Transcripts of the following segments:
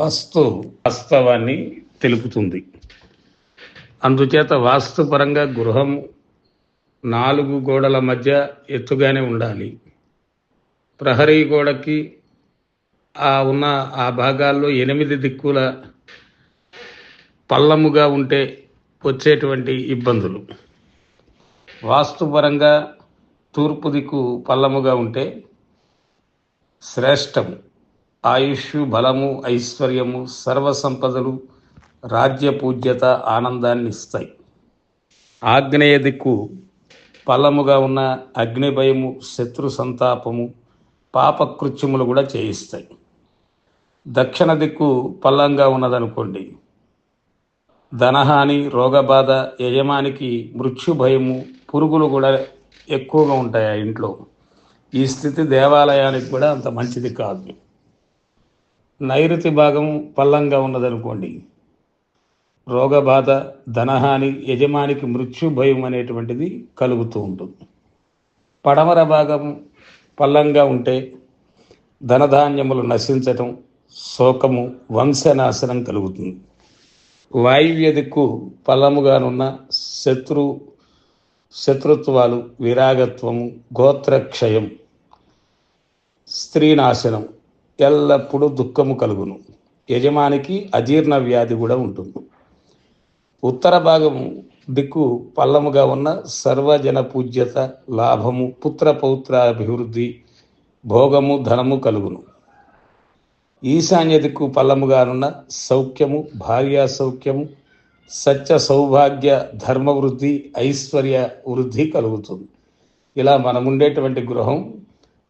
వాస్తు వాస్తవాన్ని తెలుపుతుంది. అందుచేత వాస్తుపరంగా గృహం నాలుగు గోడల మధ్య ఎత్తుగానే ఉండాలి. ప్రహరీ గోడకి ఆ ఉన్న ఆ భాగాల్లో ఎనిమిది దిక్కుల పల్లముగా ఉంటే వచ్చేటువంటి ఇబ్బందులు. వాస్తుపరంగా తూర్పు దిక్కు పల్లముగా ఉంటే శ్రేష్టం ఆయుష్ బలము ఐశ్వర్యము సర్వసంపదలు రాజ్య పూజ్యత ఆనందాన్ని ఇస్తాయి. ఆగ్నేయ దిక్కు పల్లముగా ఉన్న అగ్ని భయము శత్రు సంతాపము పాపకృత్యములు కూడా చేయిస్తాయి. దక్షిణ దిక్కు పల్లంగా ఉన్నదనుకోండి. ధనహాని రోగబాధ యజమానికి మృత్యు భయము పురుగులు కూడా ఎక్కువగా ఉంటాయి ఆ ఇంట్లో. ఈ స్థితి దేవాలయానికి కూడా అంత మంచిది కాదు. నైరుతి భాగం పల్లంగా ఉన్నదనుకోండి. రోగబాధ ధనహాని యజమానికి మృత్యు భయం అనేటువంటిది కలుగుతూ ఉంటుంది. పడమర భాగం పల్లంగా ఉంటే ధనధాన్యములు నశించటం శోకము వంశనాశనం కలుగుతుంది. వాయువ్య దిక్కు పల్లముగానున్న శత్రు శత్రుత్వాలు విరాగత్వము గోత్రక్షయం స్త్రీనాశనం ఎల్లప్పుడూ దుఃఖము కలుగును. యజమానికి అజీర్ణ వ్యాధి కూడా ఉంటుంది. ఉత్తర భాగము దిక్కు పల్లముగా ఉన్న సర్వజన పూజ్యత లాభము పుత్ర పౌత్ర అభివృద్ధి భోగము ధనము కలుగును. ఈశాన్య దిక్కు పల్లముగానున్న సౌఖ్యము భార్యా సౌఖ్యము సత్య సౌభాగ్య ధర్మ వృద్ధి ఐశ్వర్య వృద్ధి కలుగుతుంది. ఇలా మనముండేటువంటి గృహం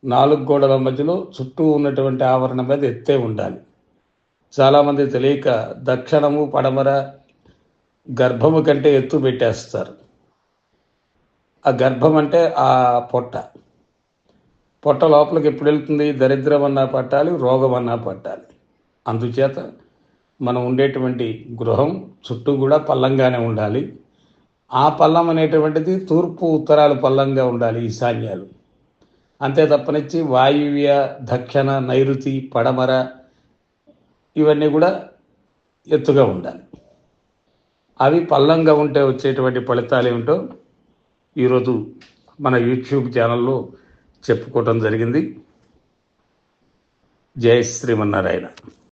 నాలుగు గోడల మధ్యలో చుట్టూ ఉన్నటువంటి ఆవరణ మీద ఎత్తే ఉండాలి. చాలామంది తెలియక దక్షిణము పడమర గర్భము కంటే ఎత్తు పెట్టేస్తారు. ఆ గర్భం అంటే ఆ పొట్ట. పొట్ట లోపలికి ఎప్పుడు వెళ్తుంది? దరిద్రం అన్నా పట్టాలి రోగం అన్నా పట్టాలి. అందుచేత మనం ఉండేటువంటి గృహం చుట్టూ కూడా పల్లంగానే ఉండాలి. ఆ పల్లం అనేటువంటిది తూర్పు ఉత్తరాలు పల్లంగా ఉండాలి ఈశాన్యాలు. అంతే తప్పనిచ్చి వాయువ్య దక్షిణ నైరుతి పడమర ఇవన్నీ కూడా ఎత్తుగా ఉండాలి. అవి పల్లంగా ఉంటే వచ్చేటువంటి ఫలితాలు ఏమిటో ఈరోజు మన యూట్యూబ్ ఛానల్లో చెప్పుకోవటం జరిగింది. జయ శ్రీమన్నారాయణ.